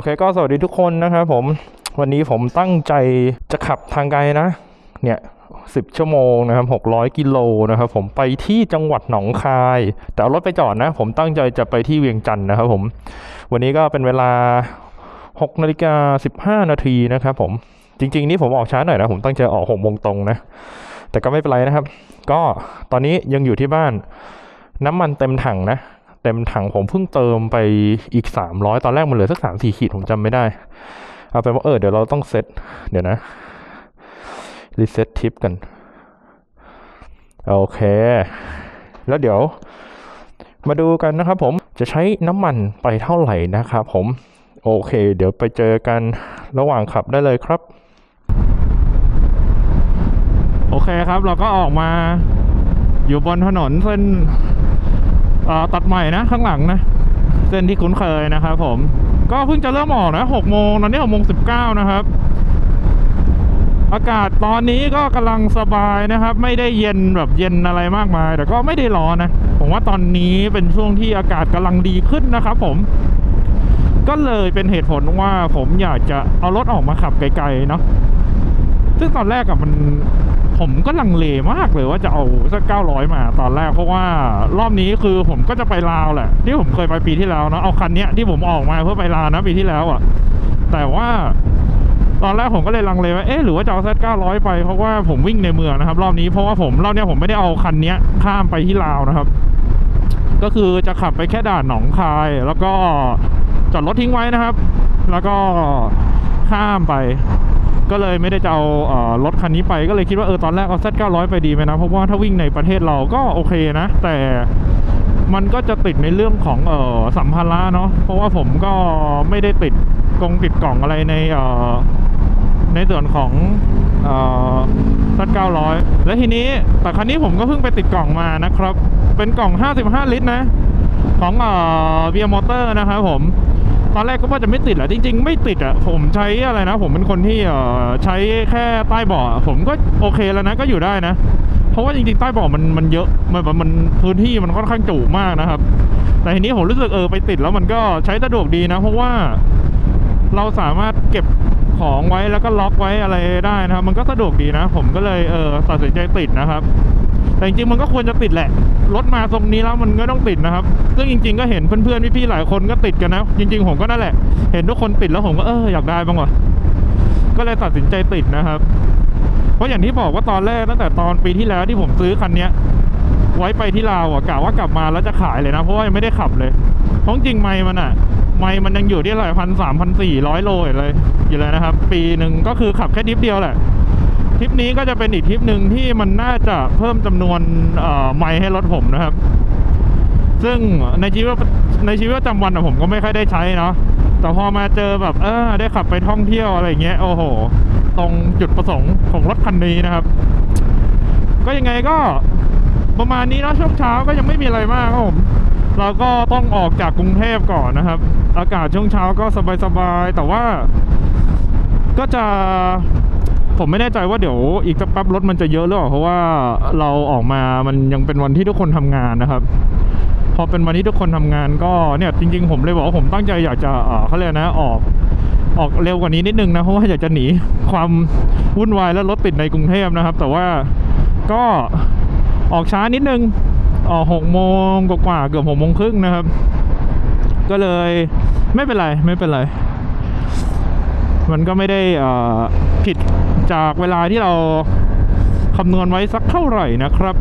อเคก็สวัสดีทุกคนนะครับผมวันนี้ผมตั้งใจจะขับทางไกลนะ เนี่ยสิบชั่วโมงนะครับหกร้อยกิโลนะครับผมไปที่จังหวัดหนองคาย แต่เอารถไปจอดนะ ผมตั้งใจจะไปที่เวียงจันทร์นะครับผม วันนี้ก็เป็นเวลาหกนาฬิกาสิบห้านาทีนะครับผมจริง ๆ นี่ผมออกช้าหน่อยนะ ผมตั้งใจออกหกโมงตรงนะ แต่ก็ไม่เป็นไรนะครับ ก็ตอนนี้ยังอยู่ที่บ้านน้ำมันเต็มถังนะ เต็มถังผมเพิ่งเติมไปอีกสามร้อยตอนแรกมันเหลือสักสามสี่ขีดผมจำไม่ได้ เอาเป็นว่าเออเดี๋ยวเราต้องเซตเดี๋ยวนะรีเซ็ตทิปกัน โอเค แล้วเดี๋ยว มาดูกันนะครับผมจะใช้น้ำมันไปเท่าไหร่นะครับผม โอเค เดี๋ยวไปเจอกันระหว่างขับได้เลยครับ โอเคครับเราก็ออกมาอยู่บนถนนเส้น ตัดใหม่นะข้างหลังนะ เส้นที่คุ้นเคยนะครับผม ก็เพิ่งจะเริ่มออกนะหกโมงตอนนี้หกโมงสิบเก้านะครับ อากาศตอนนี้ก็กำลังสบายนะครับ ไม่ได้เย็นแบบเย็นอะไรมากมาย แต่ก็ไม่ได้ร้อนนะ ผมว่าตอนนี้เป็นช่วงที่อากาศกำลังดีขึ้นนะครับ ผม ก็เลยเป็นเหตุผลว่าผมอยากจะเอารถออกมาขับไกลๆเนาะซึ่งตอนแรกอะมัน ผมก็ลังเลมากเลยว่าจะเอาสักเก้าร้อยมาตอนแรกเพราะว่ารอบนี้คือผมก็จะไปลาวแหละ ที่ผมเคยไปปีที่แล้วเนาะเอาคันเนี้ยที่ผมออกมาเพื่อไปลาวนะปีที่แล้วอะแต่ว่าตอนแรกผมก็เลยลังเลว่า เอ๊ะ หรือว่าจะเอาเซตเก้าร้อยไป เพราะว่าผมวิ่งในเมืองนะครับ รอบนี้ เพราะว่าผมรอบเนี้ยผมไม่ได้เอาคันเนี้ยข้ามไปที่ลาวนะครับ ก็คือจะขับไปแค่ด่านหนองคาย แล้วก็จอดรถทิ้งไว้นะครับ แล้วก็ข้ามไป ก็เลยไม่ได้จะเอารถคันนี้ไปก็เลยคิดว่าเออตอนแรกเอา Z900 ไปดีไหมนะ เพราะว่าถ้าวิ่งในประเทศเราก็โอเคนะ แต่มันก็จะติดในเรื่องของเอ่อสัมภาระเนาะเพราะว่าผมก็ไม่ได้ติดกงติดกล่องอะไรในเอ่อในส่วนของเอ่อ Z900 และทีนี้แต่คันนี้ผมก็เพิ่งไปติดกล่องมานะครับ เป็นกล่อง 55 ลิตรนะ ของเอ่อเบียร์มอเตอร์นะครับผม ตอนแรกก็ว่าจะไม่ติดแหละจริง ๆ ไม่ติดอะผมใช้อะไรนะ ผมเป็นคนที่เอ่อใช้แค่ใต้เบาะผมก็โอเคแล้วนะก็อยู่ได้นะ เพราะว่าจริงๆใต้เบาะมันมันเยอะมันมันมันพื้นที่มันค่อนข้างจุมากนะครับ แต่ทีนี้ผมรู้สึกเออไปติดแล้วมันก็ใช้สะดวกดีนะ เพราะว่าเราสามารถเก็บของไว้แล้วก็ล็อกไว้อะไรได้นะครับ มันก็สะดวกดีนะ ผมก็เลยเออตัดสินใจติดนะครับ แต่จริงๆมันก็ควรจะติดแหละ รถมาตรงนี้แล้วมันก็ต้องติดนะครับ ซึ่งจริง ๆ ก็เห็นเพื่อนๆพี่ๆหลายคนก็ติดกันนะ จริง ๆ ผมก็นั่นแหละ เห็นทุกคนติดแล้วผมก็เอออยากได้บ้างวะก็เลยตัดสินใจติดนะครับ เพราะอย่างที่บอกว่าตอนแรกตั้งแต่ตอนปีที่แล้วที่ผมซื้อคันเนี้ย ไว้ไปที่ลาวอะกะว่ากลับมาแล้วจะขายเลยนะเพราะว่ายังไม่ได้ขับเลยเพราะจริงไม่มันอะไม่มันยังอยู่ที่หลายพันสามพันสี่ร้อยโลอยู่เลยอยู่เลยนะครับ ปีหนึ่งก็คือขับแค่ทริปเดียวแหละ ทริปนี้ก็จะเป็นอีกทริปหนึ่งที่มันน่าจะเพิ่มจำนวนไมล์ให้รถผมนะครับ ซึ่งในชีวิตในชีวิตประจำวันผมก็ไม่ค่อยได้ใช้เนาะแต่พอมาเจอแบบเออได้ขับไปท่องเที่ยวอะไรเงี้ยโอ้โห ตรงจุดประสงค์ของรถคันนี้นะครับ ก็ยังไงก็ประมาณนี้นะช่วงเช้าก็ยังไม่มีอะไรมากครับผมเราก็ต้องออกจากกรุงเทพก่อนนะครับ อากาศช่วงเช้าก็สบายๆแต่ว่าก็จะ ผมไม่แน่ใจว่าเดี๋ยวอีกสักแป๊บรถมันจะเยอะหรือเปล่าเพราะว่าเราออกมามันยังเป็นวันที่ทุกคนทำงานนะครับ พอเป็นวันที่ทุกคนทำงานก็เนี่ยจริง ๆ ผมเลยบอกว่าผมตั้งใจอยากจะเขาเรียกนะออกออกเร็วกว่านี้นิดนึงนะเพราะว่าอยากจะหนีความวุ่นวายและรถติดในกรุงเทพนะครับ แต่ว่าก็ออกช้านิดนึงออกหกโมงกว่าเกือบหกโมงครึ่งนะครับ ก็เลยไม่เป็นไรไม่เป็นไร มันก็ไม่ได้ผิดจากเวลาที่เราคำนวณไว้สักเท่าไหร่นะครับ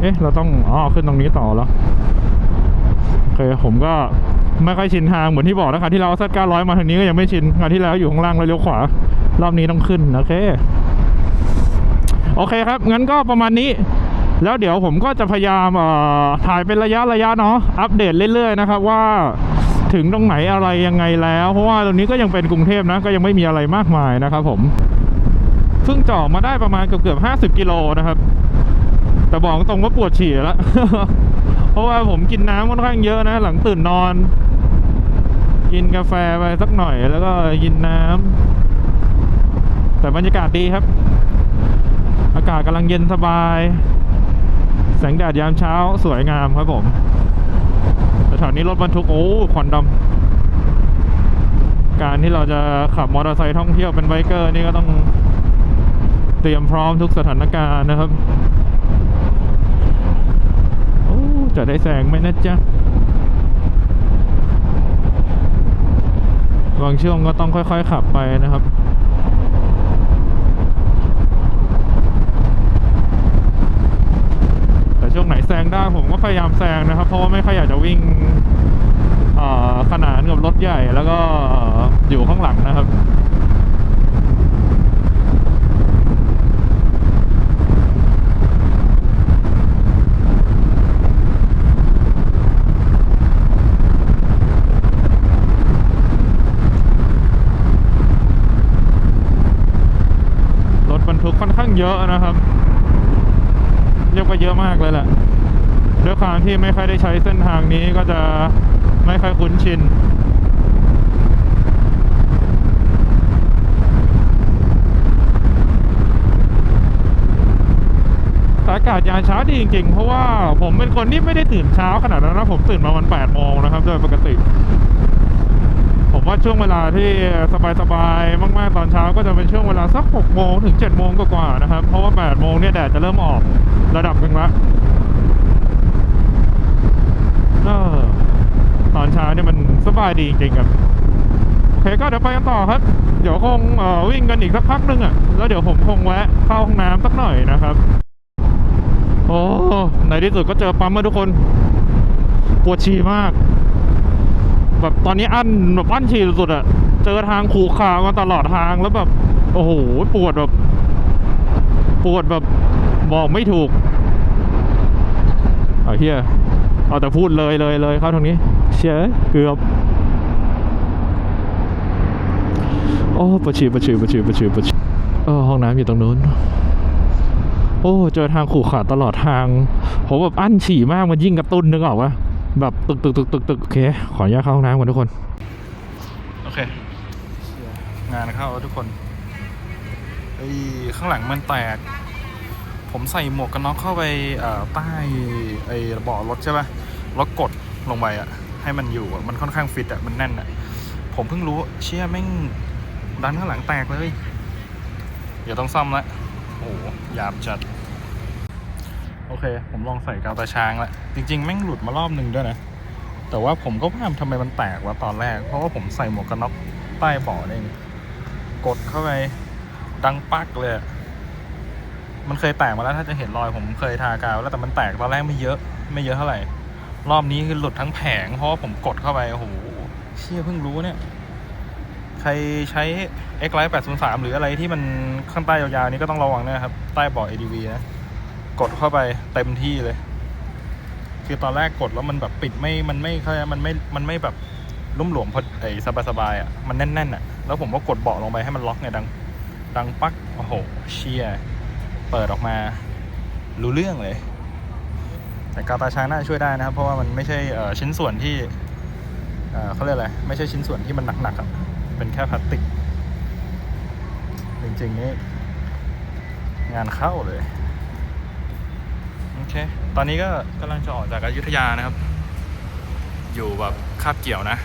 เอ๊ะ เราต้อง อ๋อ ขึ้นตรงนี้ต่อแล้วโอเค ผมก็ไม่ค่อยชินทางเหมือนที่บอกนะครับที่เราซัด900มาทางนี้ก็ยังไม่ชินงานที่แล้วอยู่ข้างล่างแล้วเลี้ยวขวา รอบนี้ต้องขึ้น โอเค โอเคครับ งั้นก็ประมาณนี้ แล้วเดี๋ยวผมก็จะพยายามถ่ายเป็นระยะระยะเนาะ อัปเดตเรื่อยๆนะครับว่า ถึงตรงไหนอะไรยังไงแล้ว เพราะว่าตรงนี้ก็ยังเป็นกรุงเทพนะ ก็ยังไม่มีอะไรมากมายนะครับผมเพิ่งจอดมาได้ประมาณเกือบเกือบห้าสิบกิโลนะครับ แต่บอกตรงว่าปวดฉี่แล้วเพราะว่าผมกินน้ำค่อนข้างเยอะนะ หลังตื่นนอน กินกาแฟไปสักหน่อย แล้วก็กินน้ำแต่บรรยากาศดีครับ อากาศกำลังเย็นสบาย แสงแดดยามเช้าสวยงามครับผม แถวนี้รถบรรทุกโอ้ควันดำการที่เราจะขับมอเตอร์ไซค์ท่องเที่ยวเป็นไบเกอร์นี่ก็ต้องเตรียมพร้อมทุกสถานการณ์นะครับโอ้จะได้แซงไหมนะจ๊ะบางช่วงก็ต้องค่อยๆขับไปนะครับแต่ช่วงไหน งได้ผมก็พยายามแซงนะครับ เพราะว่าไม่ค่อยอยากจะวิ่งขนานกับรถใหญ่แล้วก็อยู่ข้างหลังนะครับ รถบรรทุกค่อนข้างเยอะนะครับ เรียกว่าเยอะมากเลยแหละ ด้วยความ ที่ไม่ค่อยได้ใช้เส้นทางนี้ก็จะไม่ค่อยคุ้นชินอากาศยามเช้าดีจริงๆ เพราะว่าผมเป็นคนที่ไม่ได้ตื่นเช้าขนาดนั้นนะ ผมตื่นมาวัน8โมงนะครับ โดยปกติ ผมว่าช่วงเวลาที่สบายๆ มากๆ ตอนเช้าก็จะเป็นช่วงเวลาสัก6โมงถึง7โมงกว่าๆนะครับ เพราะว่า8โมงเนี่ยแดดจะเริ่มออกระดับหนึ่งละเออตอน เช้านี่ยมันสบายดีจริงๆครับโอเคก็เดี๋ยวไปกันต่อครับ เดี๋ยวคงวิ่งกันอีกสักพักหนึงอะแล้วเดี๋ยวผมคงแวะเข้าห้องน้ำสักหน่อยนะครับ โอ้ในที่สุดก็เจอปั๊มมาทุกคนปวดฉี่มาก แบบตอนนี้อั้นแบบอั้นฉี่สุดๆอะเจอทางขู่ขามาตลอดทางแล้วแบบ โอ้โหปวดแบบ ปวดแบบบอกไม่ถูกเอาเฮียเอาแต่พูดเลยเลยเลยเข้าตรงนี้ เชี่ยเกือบโอ้ปวดฉี่ปวดฉี่ปวดฉี่ปวดฉี่ปวดฉี่เออห้องน้ำอยู่ตรงนู้น โอ้เจอทางขู่ขาตลอดทางผมแบบอั้นฉี่มากมันยิ่งกระตุ้นนึกออกปะแบบตึกตึกตึกตึกตึกโอเค ขออนุญาตเข้าห้องน้ำก่อนทุกคน โอเค งานเข้าทุกคนไอ้ข้างหลังมันแตก ผมใส่หมวกกันน็อกเข้าไปใต้ไอ้เบาะรถใช่ปะแล้วกดลงไปอะ ให้มันอยู่มันค่อนข้างฟิตอะมันแน่นอะผมเพิ่งรู้เชี่ยแม่งดันข้างหลังแตกเลย เดี๋ยวต้องซ่อมละโอ้หยาบจัด โอเค ผมลองใส่กาวตาช้างล้วจริง ๆ แม่งหลุดมารอบหนึ่งด้วยนะ แต่ว่าผมก็ว่าทำไมมันแตกวะตอนแรก เพราะว่าผมใส่หมวกกันน็อกใต้เบาะนี่กดเข้าไปดังปักเลย มันเคยแตกมาแล้วถ้าจะเห็นรอยผมเคยทากาวแล้วแต่มันแตกตอนแรกไม่เยอะ ไม่เยอะเท่าไหร่ รอบนี้คือหลุดทั้งแผง เพราะว่าผมกดเข้าไปโอ้โหเชี่ยเพิ่งรู้เนี่ย ใครใช้ X Live 803 หรืออะไรที่มันข้างใต้ยาวๆนี้ก็ต้องระวังนะครับ ใต้เบาะ ADV นะ กดเข้าไปเต็มที่เลย คือตอนแรกกดแล้วมันแบบปิดไม่มันไม่เขาเรียกมันไม่มันไม่แบบลุ่มหลวมพอไอ้สบายๆอะมันแน่นๆอะ แล้วผมก็กดเบาะลงไปให้มันล็อกไงดัง ดังปักโอ้โห เชียเปิดออกมา รู้เรื่องเลย แต่กาวตาช้างน่าจะช่วยได้นะครับ เพราะว่ามันไม่ใช่ชิ้นส่วนที่เเขาเรียกอะไรไม่ใช่ชิ้นส่วนที่มันหนักๆอะเป็นแค่พลาสติก จริงๆนี่งานเข้าเลยโอเคตอนนี้ก็กำลังจะออกจากอายุทยานะครับ อยู่แบบคาบเกี่ยวนะ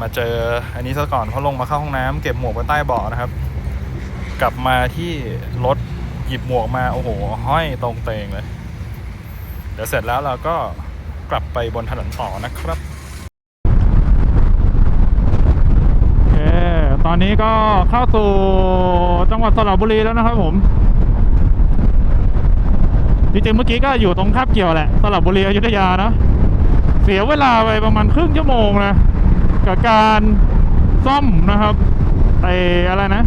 มาเจออันนี้ซะก่อนเพราะลงมาเข้าห้องน้ำเก็บหมวกไว้ใต้เบาะนะครับ กลับมาที่รถหยิบหมวกมาโอ้โห ห้อยตรงเตงเลย เดี๋ยวเสร็จแล้วเราก็กลับไปบนถนนต่อนะครับโอเคตอนนี้ก็เข้าสู่จังหวัดสระบุรีแล้วนะครับผมจริงๆเมื่อกี้ก็อยู่ตรงคาบเกี่ยวแหละสระบุรีอยุธยานะเสียเวลาไปประมาณครึ่งชั่วโมงนะกับการซ่อมนะครับไอ้อะไรนะ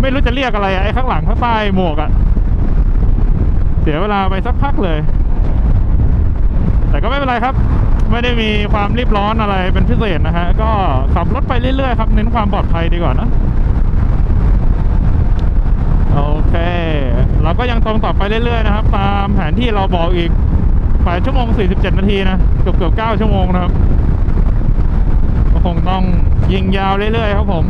ไม่รู้จะเรียกอะไรไอ้ข้างหลังข้างใต้หมวกอะเสียเวลาไปสักพักเลย ก็ไม่เป็นไรครับ ไม่ได้มีความรีบร้อนอะไรเป็นพิเศษนะฮะ ก็ขับรถไปเรื่อยๆครับ เน้นความปลอดภัยดีกว่านะ โอเค เราก็ยังตรงต่อไปเรื่อยๆนะครับ ตามแผนที่เราบอกอีก8ชั่วโมง47นาทีนะ เกือบเกือบ9ชั่วโมงนะครับก็คงต้องยิงยาวเรื่อยๆครับผม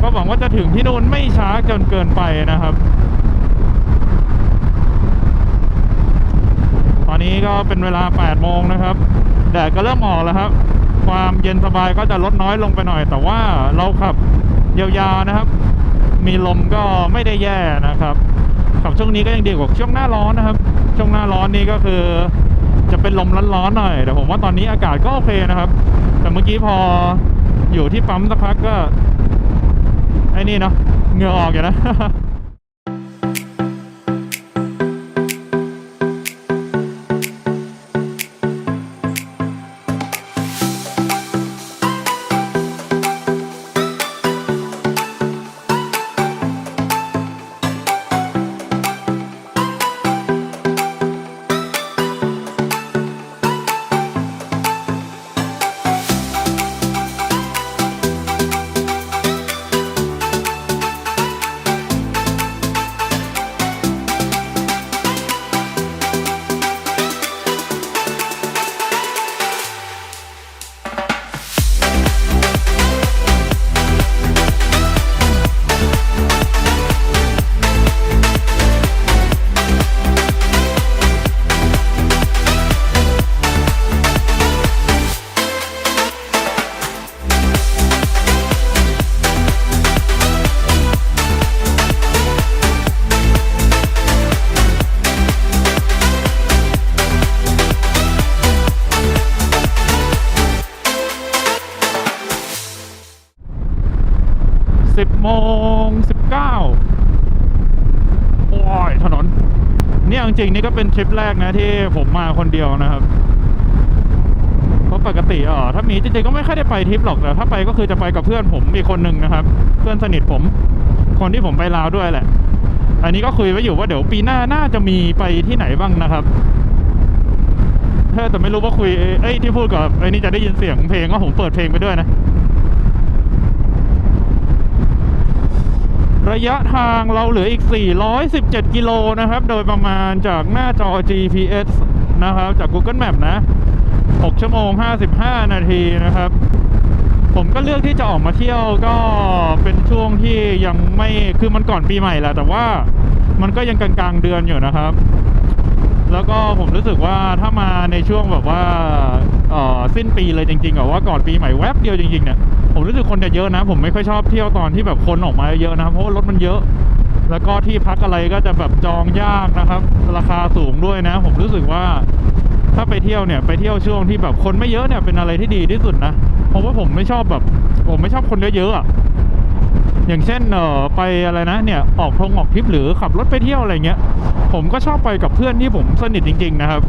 ก็หวังว่าจะถึงที่นู่นไม่ช้าจนเกินไปนะครับ อนนี้ก็เป็นเวลา 8 โมงนะครับ แดดก็เริ่มออกแล้วครับ ความเย็นสบายก็จะลดน้อยลงไปหน่อย แต่ว่าเราขับยาวๆนะครับ มีลมก็ไม่ได้แย่นะครับ ขับช่วงนี้ก็ยังดีกว่าช่วงหน้าร้อนนะครับ ช่วงหน้าร้อนนี่ก็คือ จะเป็นลมร้อนๆหน่อย แต่ผมว่าตอนนี้อากาศก็โอเคนะครับ แต่เมื่อกี้พออยู่ที่ปั๊มสักพักก็ไอ้นี่เนาะเหงื่อออกอยู่นะ เป็นทริปแรกนะที่ผมมาคนเดียวนะครับ เพราะปกติเออถ้ามีจริงๆก็ไม่ค่อยได้ไปทริปหรอกแต่ถ้าไปก็คือจะไปกับเพื่อนผมอีกคนหนึ่งนะครับ เพื่อนสนิทผม คนที่ผมไปลาวด้วยแหละ อันนี้ก็คุยไว้อยู่ว่าเดี๋ยวปีหน้าน่าจะมีไปที่ไหนบ้างนะครับแต่ไม่รู้ว่าคุยเอ้ยที่พูดกับไอ้นี่จะได้ยินเสียงเพลงว่าผมเปิดเพลงไปด้วยนะ ระยะทางเราเหลืออีก 417 กิโลนะครับ โดยประมาณจากหน้าจอ GPS นะครับ จาก Google Map นะ 6 ชั่วโมง 55 นาทีนะครับ ผมก็เลือกที่จะออกมาเที่ยวก็เป็นช่วงที่ยังไม่ คือมันก่อนปีใหม่แหละ แต่ว่ามันก็ยังกลางๆเดือนอยู่นะครับ แล้วก็ผมรู้สึกว่าถ้ามาในช่วงแบบว่าออสิ้นปีเลยจริงๆอะว่าก่อนปีใหม่แวบเดียวจริงๆเนี่ย ผมรู้สึกคนจะเยอะนะ ผมไม่ค่อยชอบเที่ยวตอนที่แบบคนออกมาเยอะนะเพราะว่ารถมันเยอะ แล้วก็ที่พักอะไรก็จะแบบจองยากนะครับ ราคาสูงด้วยนะ ผมรู้สึกว่า ถ้าไปเที่ยวเนี่ยไปเที่ยวช่วงที่แบบคนไม่เยอะเนี่ยเป็นอะไรที่ดีที่สุดนะเพราะว่าผมไม่ชอบแบบ ผมไม่ชอบคนเยอะๆอะอย่างเช่นเอ่อไปอะไรนะเนี่ยออกทงออกทริปหรือขับรถไปเที่ยวอะไรเงี้ย ผมก็ชอบไปกับเพื่อนที่ผมสนิทจริง ๆ นะครับ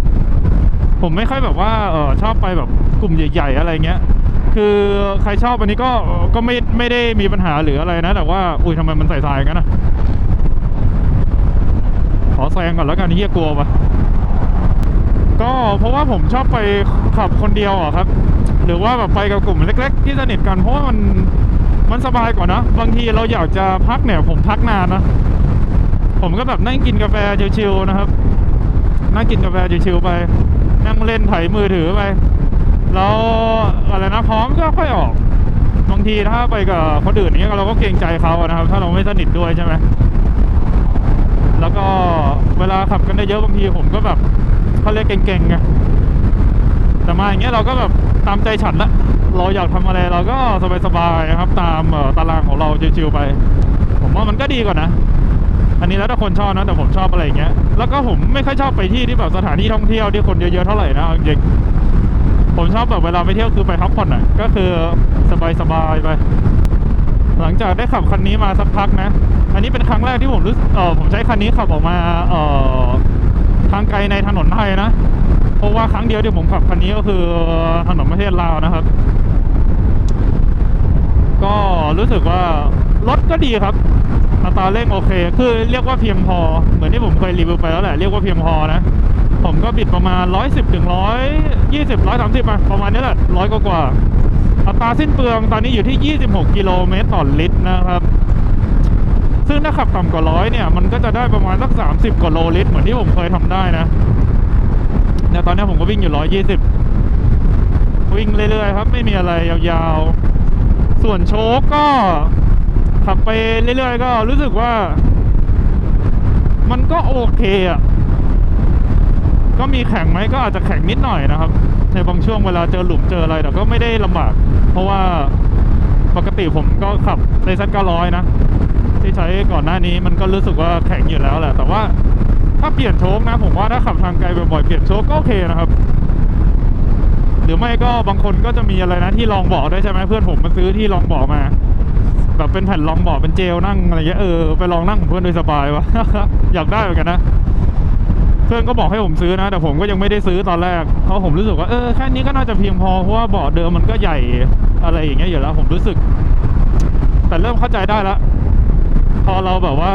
ผมไม่ค่อยแบบว่าเออชอบไปแบบกลุ่มใหญ่ ๆ อะไรเงี้ย คือใครชอบอันนี้ก็ก็ไม่ไม่ได้มีปัญหาหรืออะไรนะ แต่ว่าอุ้ยทำไมมันใส่ทรายกันนะขอแซงก่อนแล้วกันเฮียกลัวปะก็เพราะว่าผมชอบไปขับคนเดียวอะครับ หรือว่าแบบไปกับกลุ่มเล็ก ๆ ที่สนิทกันเพราะว่ามันมันสบายกว่านะ บางทีเราอยากจะพักเนี่ย ผมพักนานนะ ผมก็แบบนั่งกินกาแฟชิวๆนะครับ นั่งกินกาแฟชิวๆไป นั่งเล่นไถมือถือไป แล้วอะไรนะพร้อมก็ค่อยออกบางทีถ้าไปกับคนอื่นเนี้ยเราก็เกรงใจเขานะครับ ถ้าเราไม่สนิทด้วยใช่ไหมแล้วก็เวลาขับกันได้เยอะบางทีผมก็แบบเขาเรียกเก่งๆไงแต่มาอย่างเงี้ยเราก็แบบตามใจฉันละเราอยากทำอะไรเราก็สบายๆนะครับ ตามตารางของเราชิวๆไป ผมว่ามันก็ดีกว่านะอันนี้แล้วแต่คนชอบนะแต่ผมชอบอะไรอย่างเงี้ย แล้วก็ผมไม่ค่อยชอบไปที่ที่แบบสถานที่ท่องเที่ยวที่คนเยอะๆเท่าไหร่นะจริง ผมชอบแบบเวลาไปเที่ยวคือไปพักผ่อนอะ ก็คือสบายๆไป หลังจากได้ขับคันนี้มาสักพักนะ อันนี้เป็นครั้งแรกที่ผมรู้สึกเออผมใช้คันนี้ขับออกมาเออทางไกลในถนนไทยนะ เพราะว่าครั้งเดียวที่ผมขับคันนี้ก็คือถนนประเทศลาวนะครับ ก็รู้สึกว่ารถก็ดีครับอัตราเร่งโอเค คือเรียกว่าเพียงพอ เหมือนที่ผมเคยรีวิวไปแล้วแหละ เรียกว่าเพียงพอนะ ผมก็บิดประมาณ 110ถึง120 130อะประมาณนี้แหละร้อยกว่าอัตราสิ้นเปลืองตอนนี้อยู่ที่ 26 กิโลเมตรต่อลิตรนะครับ ซึ่งถ้าขับต่ำกว่าร้อยเนี่ย มันก็จะได้ประมาณสัก 30 กว่าโลลิตรเหมือนที่ผมเคยทำได้นะเนี่ยตอนนี้ผมก็วิ่งอยู่ 120 วิ่งเรื่อยๆครับ ไม่มีอะไรยาวๆ ส่วนโชคก็ขับไปเรื่อยๆ ก็รู้สึกว่า มันก็โอเคอะ ก็มีแข่งไหมก็อาจจะแข่งนิดหน่อยนะครับ ในบางช่วงเวลาเจอหลุมเจออะไรแต่ก็ไม่ได้ลำบาก เพราะว่าปกติผมก็ขับในซัเก้าร้อยนะ ที่ใช้ก่อนหน้านี้มันก็รู้สึกว่าแข็งอยู่แล้วแหละ แต่ว่าถ้าเปลี่ยนโชคนะ ผมว่าถ้าขับทางไกลบ่อยๆเปลี่ยนโชคก็โอเคนะครับ หรือไม่ก็บางคนก็จะมีอะไรนะที่รองเบาะด้วยใช่ไหมเพื่อนผมมาซื้อที่รองเบาะมา แบบเป็นแผ่นรองเบาะเป็นเจลนั่งอะไรเงี้ยเออไปลองนั่งของเพื่อนโดยสบายวะอยากได้เหมือนกันนะ เพื่อนก็บอกให้ผมซื้อนะ แต่ผมก็ยังไม่ได้ซื้อตอนแรก เพราะผมรู้สึกว่าเออแค่นี้ก็น่าจะเพียงพอ เพราะว่าเบาะเดิมมันก็ใหญ่อะไรอย่างเงี้ยอยู่แล้ว ผมรู้สึก แต่เริ่มเข้าใจได้ล้วพอเราแบบว่า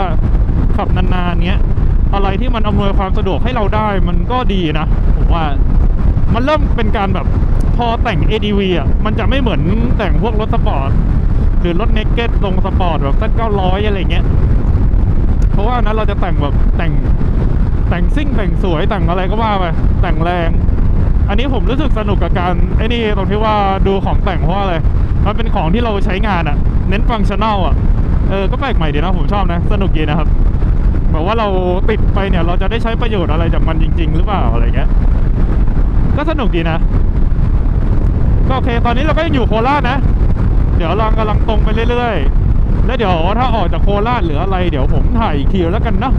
ขับนานๆเงี้ยอะไรที่มันอำนวยความสะดวกให้เราได้มันก็ดีนะผมว่ามันเริ่มเป็นการแบบพอแต่ง ADV อะมันจะไม่เหมือนแต่งพวกรถสปอร์ตหรือรถเนกเก็ตลงสปอร์ตแบบสักเก้าร้อยอะไรเงี้ย เพราะว่านั้นเราจะแต่งแบบแต่ง แต่งซิ่งแต่งสวยแต่งอะไรก็ว่าไปแต่งแรง อันนี้ผมรู้สึกสนุกกับการไอ้นี่ตรงที่ว่าดูของแต่งเพราะอะไรมันเป็นของที่เราใช้งานอะเน้นฟังชั่นแนลอะเออก็แปลกใหม่ดีนะผมชอบนะ สนุกดีนะครับแบบว่าเราติดไปเนี่ย เราจะได้ใช้ประโยชน์อะไรจากมันจริง ๆ หรือเปล่าอะไรเงี้ยก็สนุกดีนะ ก็โอเค ตอนนี้เราก็ยังอยู่โคราชนะ เดี๋ยวเรากำลังตรงไปเรื่อยๆ แล้วเดี๋ยวถ้าออกจากโคราชหรืออะไร เดี๋ยวผมถ่ายอีกทีแล้วกันเนาะ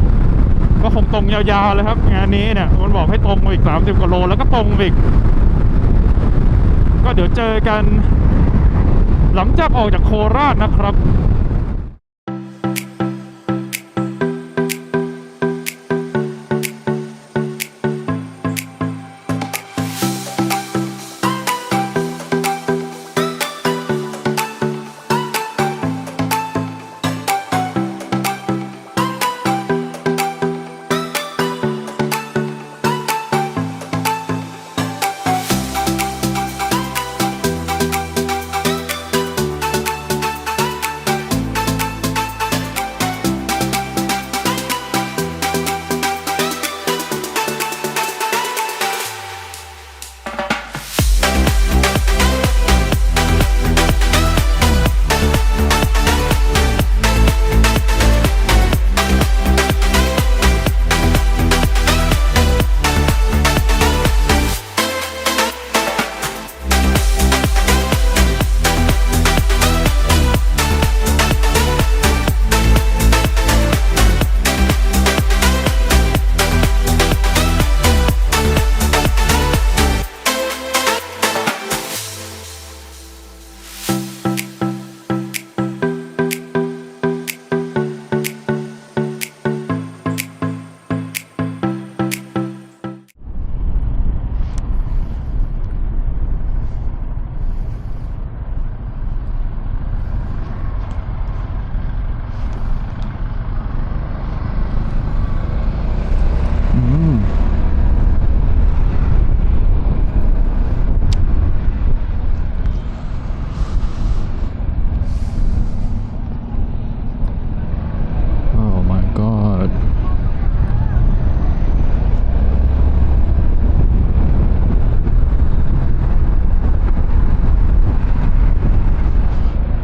ก็คงตรงยาวๆเลยครับ งานนี้เนี่ยมันบอกให้ตรงไปอีก 30กว่าโลแล้วก็ตรงไปอีก ก็เดี๋ยวเจอกัน หลังจากออกจากโคราชนะครับ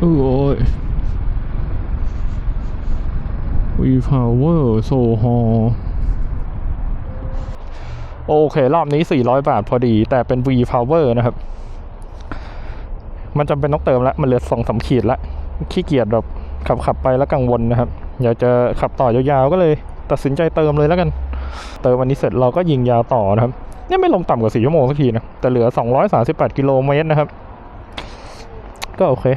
โอ้ย We Power So Hall โอเค รอบนี้ 400 บาทพอดี แต่เป็น V Power นะครับ มันจำเป็นต้องเติมแล้ว มันเหลือสองสามขีดละขี้เกียจแบบขับขับไปแล้วกังวลนะครับ อยากจะขับต่อยาวๆ ก็เลย ตัดสินใจเติมเลยแล้วกัน เติมวันนี้เสร็จเราก็ยิงยาวต่อนะครับนี่ไม่ลงต่ำกว่า 4 ชั่วโมงสักทีนะ แต่เหลือ 238 กิโลเมตรนะครับ ก็โอเค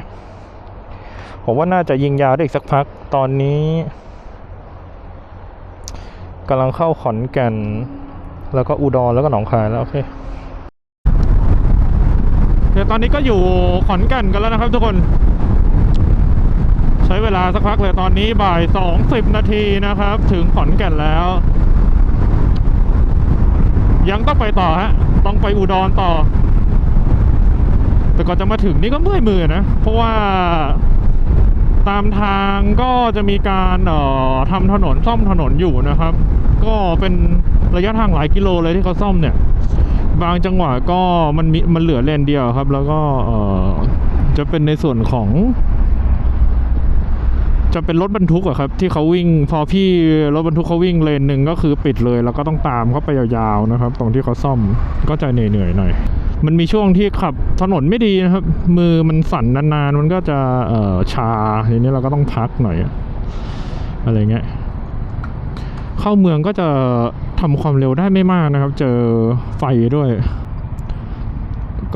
ผมว่าน่าจะยิงยาวได้อีกสักพักตอนนี้กำลังเข้าขอนแก่น แล้วก็อุดรแล้วก็หนองคายแล้วโอเคเดี๋ยวตอนนี้ก็อยู่ขอนแก่นกันแล้วนะครับทุกคน ใช้เวลาสักพักเลยตอนนี้บ่ายสองสิบนาทีนะครับ ถึงขอนแก่นแล้ว ยังต้องไปต่อฮะต้องไปอุดรต่อ แต่ก่อนจะมาถึงนี่ก็เมื่อยมือนะ เพราะว่า ตามทางก็จะมีการเอ่อทำถนนซ่อมถนนอยู่นะครับ ก็เป็นระยะทางหลายกิโลเลยที่เขาซ่อมเนี่ย บางจังหวะก็มันมีมันเหลือเลนเดียวครับ แล้วก็เอ่อจะเป็นในส่วนของ จะเป็นรถบรรทุกอะครับ ที่เขาวิ่งพอพี่รถบรรทุกเขาวิ่งเลนหนึ่งก็คือปิดเลย แล้วก็ต้องตามเขาไปยาวๆนะครับ ตรงที่เขาซ่อมก็จะเหนื่อยๆหน่อย มันมีช่วงที่ขับถนนไม่ดีนะครับ มือมันสั่นนานๆ มันก็จะเอ่อชาทีนี้เราก็ต้องพักหน่อยอะไรเงี้ยเข้าเมืองก็จะทำความเร็วได้ไม่มากนะครับ เจอไฟด้วย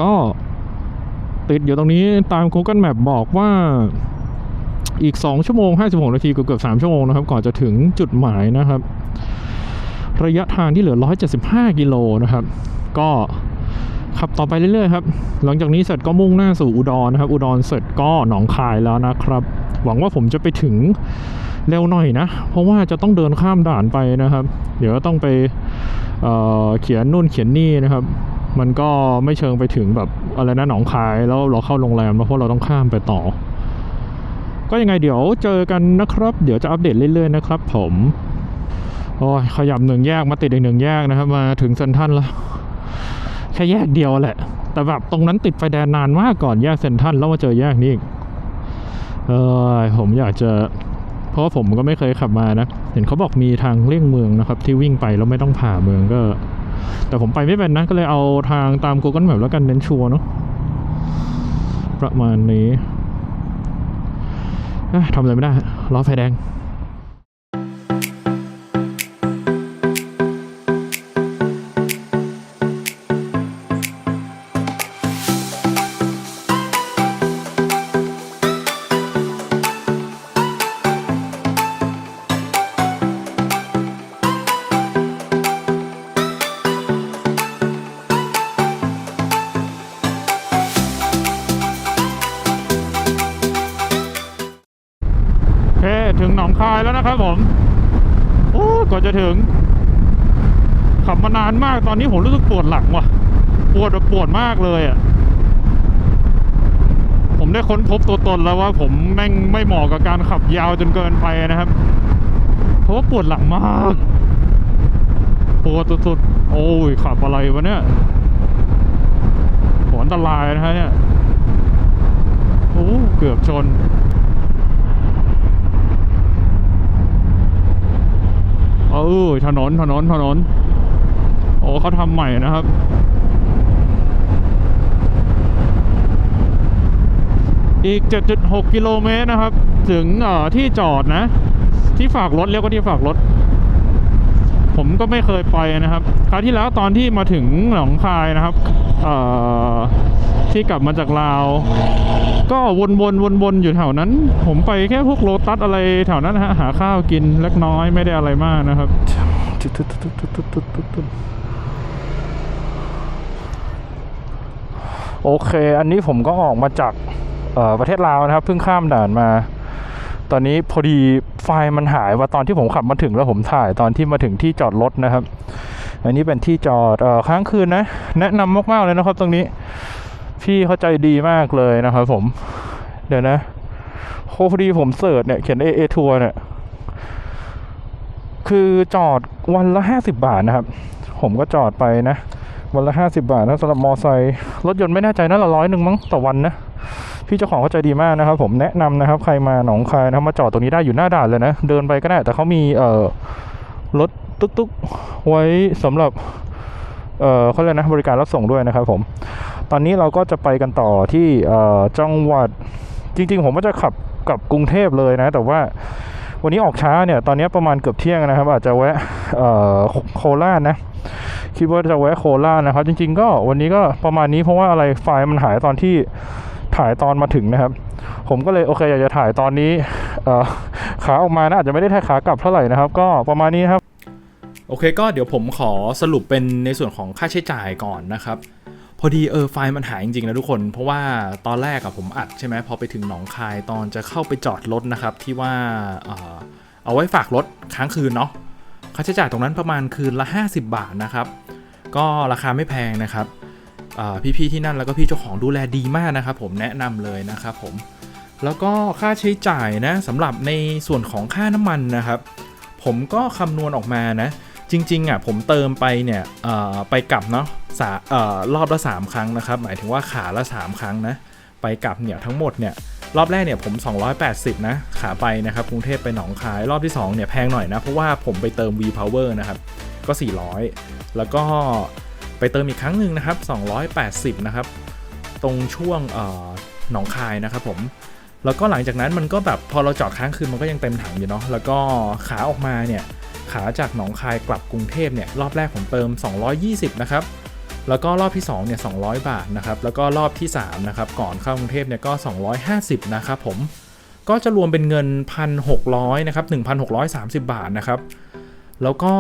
ก็ติดอยู่ตรงนี้ตาม Google Map บอกว่าอีก 2 ชั่วโมง 56 นาทีเกือบๆ3ชั่วโมงนะครับ ก่อนจะถึงจุดหมายนะครับ ระยะทางที่เหลือ 175 กิโลนะครับ ก็ ขับต่อไปเรื่อยๆครับ หลังจากนี้เสร็จก็มุ่งหน้าสู่อุดรนะครับ อุดรเสร็จก็หนองคายแล้วนะครับ หวังว่าผมจะไปถึงเร็วหน่อยนะ เพราะว่าจะต้องเดินข้ามด่านไปนะครับ เดี๋ยวต้องไปเเขียนนู่นเขียนนี่นะครับ มันก็ไม่เชิงไปถึงแบบอะไรนะหนองคายแล้วเราเข้าโรงแรมแล้วเพราะเราต้องข้ามไปต่อ ก็ยังไงเดี๋ยวเจอกันนะครับ เดี๋ยวจะอัปเดตเรื่อยๆนะครับ ผมโอ้ยขยับหนึ่งแยกมาติดอีกหนึ่งแยกนะครับ มาถึงเซนทันแล้ว แค่แยกเดียวแหละ แต่แบบตรงนั้นติดไฟแดงนานมากก่อนแยกเซนทันแล้วมาเจอแยกนี้อีกเออผมอยากจะ เพราะผมก็ไม่เคยขับมานะ เห็นเขาบอกมีทางเลี่ยงเมืองนะครับ ที่วิ่งไปแล้วไม่ต้องผ่าเมืองก็ แต่ผมไปไม่เป็นนะก็เลยเอาทางตาม Google Map แล้วกันเน้นชัวร์เนาะประมาณนี้ทำอะไรไม่ได้ล้อไฟแดง ปวดมากเลยอะ ผมได้ค้นพบตัวตนแล้วว่าผมแม่งไม่เหมาะกับการขับยาวจนเกินไปนะครับ เพราะว่าปวดหลังมากปวดสุดๆโอ้ยขับอะไรวะเนี่ยหอันตรายนะฮะเนี่ยโอ้เกือบชนเออถนนถนนถนน โอ้เขาทำใหม่นะครับ อีก 7.6 กิโลเมตรนะครับ ถึงที่จอดนะ ที่ฝากรถเรียกว่าที่ฝากรถ ผมก็ไม่เคยไปนะครับ คราวที่แล้วตอนที่มาถึงหนองคายนะครับที่กลับมาจากลาว ก็วนๆวนๆอยู่แถวนั้น ผมไปแค่พวกโลตัสอะไรแถวนั้นนะฮะหาข้าวกินเล็กน้อยไม่ได้อะไรมากนะครับโอเค อันนี้ผมก็ออกมาจาก ประเทศลาวนะครับเพิ่งข้ามด่านมา ตอนนี้พอดีไฟล์มันหายว่าตอนที่ผมขับมาถึงแล้วผมถ่ายตอนที่มาถึงที่จอดรถนะครับ อันนี้เป็นที่จอดเออค้างคืนนะ แนะนำมากๆเลยนะครับ ตรงนี้พี่เข้าใจดีมากเลยนะครับผม เดี๋ยวนะโคพอดีผมเสิร์ชเนี่ยเขียน AA ทัวร์เนี่ยคือจอดวันละห้าสิบาทนะครับ ผมก็จอดไปนะ วันละห้าสิบาทนะสำหรับมอไซค์รถยนต์ไม่แน่ใจน่าละร้อยหนึ่งมั้งต่อวันนะ พี่เจ้าของเขาใจดีมากนะครับ ผมแนะนำนะครับ ใครมาหนองคายนะครับมาจอดตรงนี้ได้อยู่หน้าด่านเลยนะ เดินไปก็ได้ แต่เขามีเอ่อรถตุ๊กๆไว้สำหรับเอ่อเขาเรียกนะบริการรับส่งด้วยนะครับผม ตอนนี้เราก็จะไปกันต่อที่เอ่อจังหวัดจริง ๆ ผมก็จะขับกับกรุงเทพเลยนะ แต่ว่าวันนี้ออกช้าเนี่ย ตอนนี้ประมาณเกือบเที่ยงนะครับ อาจจะแวะเอ่อโคราชนะ คิดว่าจะแวะโคราชนะครับ จริง ๆ ก็วันนี้ก็ประมาณนี้เพราะว่าอะไรไฟล์มันหายตอนที่ ถ่ายตอนมาถึงนะครับ ผมก็เลยโอเคอยากจะถ่ายตอนนี้ขาออกมานะอาจจะไม่ได้ถ่ายขากลับเท่าไหร่นะครับ ก็ประมาณนี้ครับ โอเคก็เดี๋ยวผมขอสรุปเป็นในส่วนของค่าใช้จ่ายก่อนนะครับ พอดีเออไฟล์มันหายจริงๆนะทุกคน เพราะว่าตอนแรกอะผมอัดใช่ไหมพอไปถึงหนองคายตอนจะเข้าไปจอดรถนะครับที่ว่าเออเอาไว้ฝากรถค้างคืนเนาะค่าใช้จ่ายตรงนั้นประมาณคืนละ 50 บาทนะครับ ก็ราคาไม่แพงนะครับ พี่ๆที่นั่นแล้วก็พี่เจ้าของดูแลดีมากนะครับผมแนะนำเลยนะครับผมแล้วก็ค่าใช้จ่ายนะสำหรับในส่วนของค่าน้ำมันนะครับ ผมก็คำนวณออกมานะ จริงๆอะผมเติมไปเนี่ยไปกลับเนาะสาอ่อรอบละ 3 ครั้งนะครับ หมายถึงว่าขาละ 3 ครั้งนะไปกลับเนี่ยทั้งหมดเนี่ยรอบแรกเนี่ยผม 280 นะ ขาไปนะครับกรุงเทพไปหนองคาย รอบที่ 2 เนี่ยแพงหน่อยนะ เพราะว่าผมไปเติม V Power นะครับ ก็ 400 แล้วก็ ไปเติมอีกครั้งหนึ่งนะครับ 280 นะครับ ตรงช่วงหนองคายนะครับผมแล้วก็หลังจากนั้นมันก็แบบพอเราจอดค้างคืนมันก็ยังเต็มถังอยู่เนาะแล้วก็ขาออกมาเนี่ยขาจากหนองคายกลับกรุงเทพเนี่ยรอบแรกผมเติม 220 นะครับแล้วก็รอบที่ 2 เนี่ย 200 บาทนะครับ แล้วก็รอบที่ 3 นะครับ ก่อนเข้ากรุงเทพเนี่ยก็ 250 นะครับผม ก็จะรวมเป็นเงิน 1,600 นะครับ 1,630 บาทนะครับ แล้วก็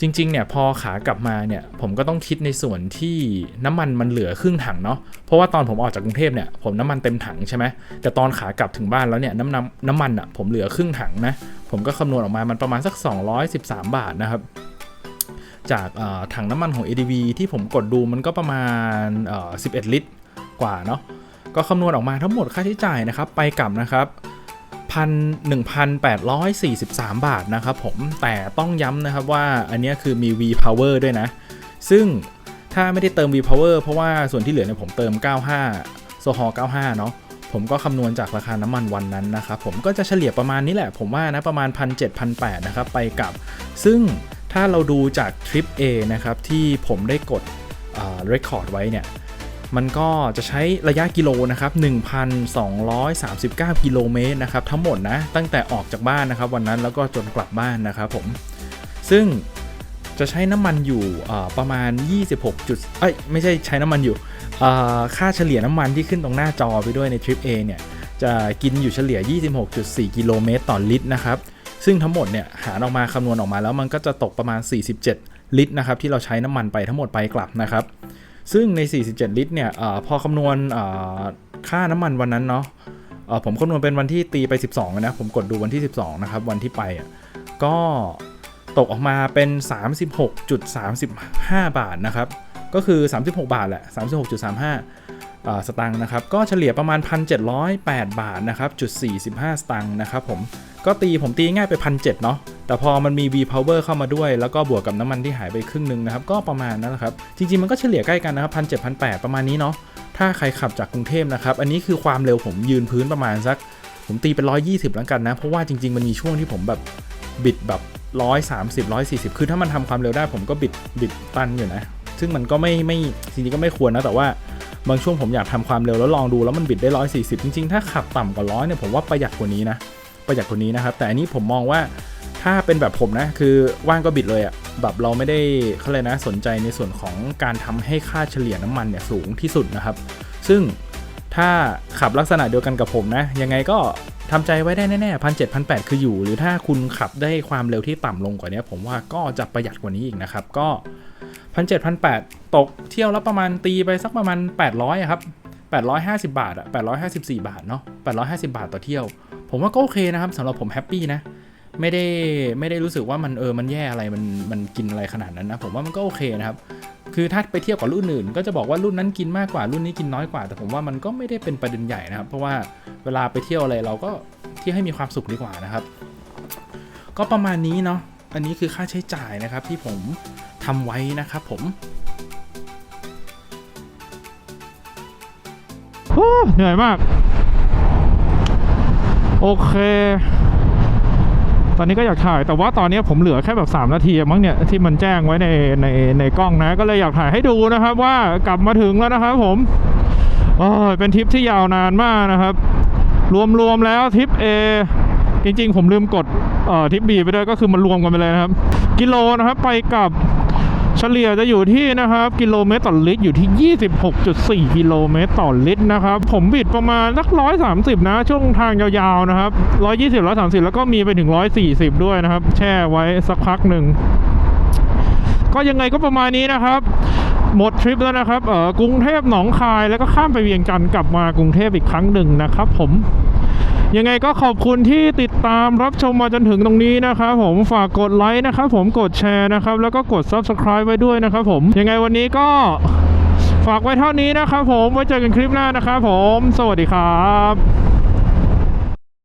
จริงๆเนี่ยพอขากลับมาเนี่ยผมก็ต้องคิดในส่วนที่น้ำมันมันเหลือครึ่งถังเนาะเพราะว่าตอนผมออกจากกรุงเทพเนี่ยผมน้ำมันเต็มถังใช่ไหมแต่ตอนขากลับถึงบ้านแล้วเนี่ยน้ำน้ำน้ำมันอะ่ะผมเหลือครึ่งถังนะผมก็คำนวณออกมามันประมาณสัก 213 บาทนะครับจากถังน้ำมันของ ADV ที่ผมกดดูมันก็ประมาณเอ่อ11 ลิตรกว่าเนาะก็คำนวณออกมาทั้งหมดค่าใช้จ่ายนะครับ ไปกลับนะครับ พันหนึ่งพันแปดร้อยสี่สิบสามบาทนะครับผมแต่ต้องย้ำนะครับว่าอันนี้คือมี V Power ด้วยนะ ซึ่งถ้าไม่ได้เติม V Power เพราะว่าส่วนที่เหลือเนี่ยผมเติม 95 โซฮอ95 เนาะผมก็คำนวณจากราคาน้ำมันวันนั้นนะครับผมก็จะเฉลี่ยประมาณนี้แหละ ผมว่านะประมาณ 1 7 0 0 8นะครับไปกับ ซึ่งถ้าเราดูจากทริป A นะครับที่ผมได้กดเรคคอร์ดไว้เนี่ย มันก็จะใช้ระยะกิโลนะครับ 1,239 กิโลเมตรนะครับทั้งหมดนะ ตั้งแต่ออกจากบ้านนะครับ วันนั้นแล้วก็จนกลับบ้านนะครับผม ซึ่งจะใช้น้ำมันอยู่ประมาณ 26จุดเอ้ยไม่ใช่ใช้น้ำมันอยู่ ค่าเฉลี่ยน้ำมันที่ขึ้นตรงหน้าจอไปด้วยในทริป A เนี่ย จะกินอยู่เฉลี่ย 26.4 กิโลเมตรต่อลิตรนะครับ ซึ่งทั้งหมดเนี่ยหารออกมาคำนวณออกมาแล้วมันก็จะตกประมาณ 47 ลิตรนะครับที่เราใช้น้ำมันไปทั้งหมดไปกลับนะครับ ซึ่งใน 47 ลิตรเนี่ยอพอคำนวณค่าน้ำมันวันนั้นเนาะผมคำนวณเป็นวันที่ตีไป 12 นะ ผมกดดูวันที่ 12 นะครับ วันที่ไปอะก็ตกออกมาเป็น 36.35 บาทนะครับ ก็คือ 36 บาทแหละ 36.35 สตังค์นะครับ ก็เฉลี่ยประมาณ 1,708 บาทนะครับจุด45 สตังค์นะครับผม ก็ตีผมตีง่ายไปพันเเนาะแต่พอมันมี V Power เข้ามาด้วย แล้วก็บวกกับน้ำมันที่หายไปครึ่งหนึงนะครับ ก็ประมาณนั้นแหละครับ จริงๆ มันก็เฉลี่ยใกล้กันนะครับพันเจ็ดพันแปดประมาณนี้เนาะถ้าใครขับจากกรุงเทพนะครับ อันนี้คือความเร็วผมยืนพื้นประมาณสัก ผมตีเป็น 120 แล้วกันนะ เพราะว่าจริง ๆ มันมีช่วงที่ผมแบบบิดแบบ130 140 คือถ้ามันทำความเร็วได้ผมก็บิดบิดตันอยู่นะ ซึ่งมันก็ไม่ไม่จริงๆก็ไม่ควรนะแต่ว่าบางช่วงผมอยากทำความเร็วแล้วลองดูแล้วมันบิดได้ 140 จริง ๆ ถ้าขับต่ำกว่าร้อยเนี่ยผมว่าประหยัดกว่านี้นะ ประหยัดกว่านี้นะครับ แต่อันนี้ผมมองว่าถ้าเป็นแบบผมนะ คือว่างก็บิดเลยอะ่ะแบบเราไม่ได้เขาเลยนะสนใจในส่วนของการทำให้ค่าเฉลี่ยน้ำมันเนี่ยสูงที่สุดนะครับ ซึ่งถ้าขับลักษณะเดียวกันกับผมนะ ยังไงก็ทำใจไว้ได้แน่ๆพันเจ็ดพันแปดคืออยู่ หรือถ้าคุณขับได้ความเร็วที่ต่ำลงกว่านี้ผมว่าก็จะประหยัดกว่านี้อีกนะครับ ก็พันเจ็ดพันแปดตกเที่ยวแล้วประมาณตีไปสักประมาณ 800อะครับ850 บาทอะ854 บาทเนาะ850 บาทต่อเที่ยว ผมว่าก็โอเคนะครับสำหรับผมแฮปปี้นะไม่ได้ไม่ได้รู้สึกว่ามันเออมันแย่อะไรมันมันกินอะไรขนาดนั้นนะผมว่ามันก็โอเคนะครับคือถ้าไปเทียบกับรุ่นอื่น ก็จะบอกว่ารุ่นนั้นกินมากกว่ารุ่นนี้กินน้อยกว่า แต่ผมว่ามันก็ไม่ได้เป็นประเด็นใหญ่นะครับ เพราะว่าเวลาไปเที่ยวอะไรเราก็เที่ยวให้มีความสุขดีกว่านะครับ ก็ประมาณนี้เนาะอันนี้คือค่าใช้จ่ายนะครับที่ผมทำไว้นะครับผมเหนื่อยมาก โอเค ตอนนี้ก็อยากถ่ายแต่ว่าตอนนี้ผมเหลือแค่แบบ 3 นาทีมั้งเนี่ยที่มันแจ้งไว้ในในในกล้องนะ ก็เลยอยากถ่ายให้ดูนะครับ ว่ากลับมาถึงแล้วนะครับผมโอ้ยเป็นทริปที่ยาวนานมากนะครับ รวมๆแล้วทริป A จริงๆ ผมลืมกดเอ่อทริป B ไปด้วยก็คือมันรวมกันไปเลยนะครับ กิโลนะครับไปกับ เฉลี่ยจะอยู่ที่นะครับกิโลเมตรต่อลิตรอยู่ที่ 26.4 กิโลเมตรต่อลิตรนะครับผมบิดประมาณสัก130นะ ช่วงทางยาวๆนะครับ120 130แล้วก็มีไปถึง140ด้วยนะครับ แช่ไว้สักพักหนึ่ง ก็ยังไงก็ประมาณนี้นะครับหมดทริปแล้วนะครับเออกรุงเทพหนองคายแล้วก็ข้ามไปเวียงจันทร์กลับมากรุงเทพอีกครั้งหนึ่งนะครับ ผม ยังไงก็ขอบคุณที่ติดตามรับชมมาจนถึงตรงนี้นะครับผมฝากกดไลค์นะครับผมกดแชร์นะครับ แล้วก็กด Subscribe ไว้ด้วยนะครับผมยังไงวันนี้ก็ฝากไว้เท่านี้นะครับผมไว้เจอกันคลิปหน้านะครับผม สวัสดีครับ